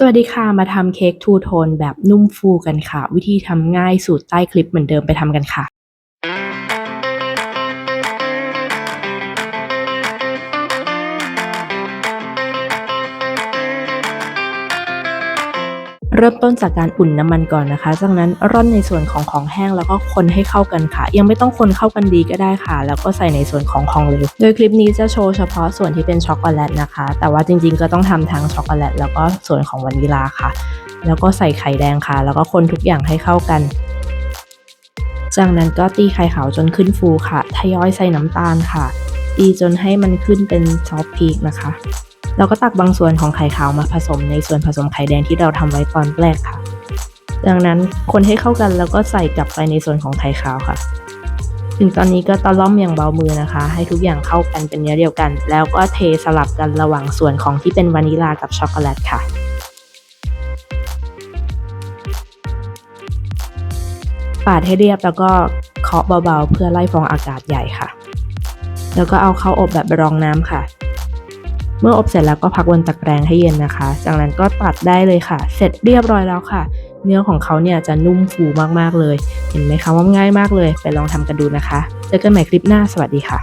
สวัสดีค่ะ มาทำเค้กทูโทนแบบนุ่มฟูกันค่ะ วิธีทำง่ายสูตรใต้คลิปเหมือนเดิมไปทำกันค่ะ เริ่มต้นจากการอุ่นน้ำมันก่อนนะคะ จากนั้นร่อนในส่วนของของแห้งแล้วก็คนให้เข้ากันค่ะ ยังไม่ต้องคนเข้ากันดีก็ได้ค่ะ แล้วก็ใส่ในส่วนของของเหลว โดยคลิปนี้จะโชว์เฉพาะส่วนที่เป็นช็อกโกแลตนะคะ แต่ว่าจริงๆก็ต้องทำทั้งช็อกโกแลตแล้วก็ส่วนของวานิลาค่ะ แล้วก็ใส่ไข่แดงค่ะ แล้วก็คนทุกอย่างให้เข้ากันจากนั้นก็ตีไข่ขาวจนขึ้นฟูค่ะ ทยอยใส่น้ำตาลค่ะ ตีจนให้มันขึ้นเป็นซอฟต์พีกนะคะ แล้วก็ตักบางส่วนของไข่ขาวมาผสมในส่วนผสมไข่แดงที่เราทำไว้ตอนแรกค่ะ ดังนั้นคนให้เข้ากันแล้วก็ใส่กลับไปในส่วนของไข่ขาวค่ะ ถึงตอนนี้ก็ตะล่อมอย่างเบามือนะคะ ให้ทุกอย่างเข้ากันเป็นเนื้อเดียวกัน แล้วก็เทสลับกันระหว่างส่วนของที่เป็นวานิลากับช็อกโกแลตค่ะปาดให้เรียบแล้วก็เคาะเบาๆ เพื่อไล่ฟองอากาศใหญ่ค่ะ แล้วก็เอาเข้าอบแบบรองน้ำค่ะ เมื่ออบเสร็จแล้วก็พักบนตะแกรงให้เย็นนะคะ จากนั้นก็ตัดได้เลยค่ะ เสร็จเรียบร้อยแล้วค่ะ เนื้อของเขาเนี่ยจะนุ่มฟูมากๆเลย เห็นไหมคะว่าง่ายมากเลย ไปลองทำกันดูนะคะ เจอกันใหม่คลิปหน้า สวัสดีค่ะ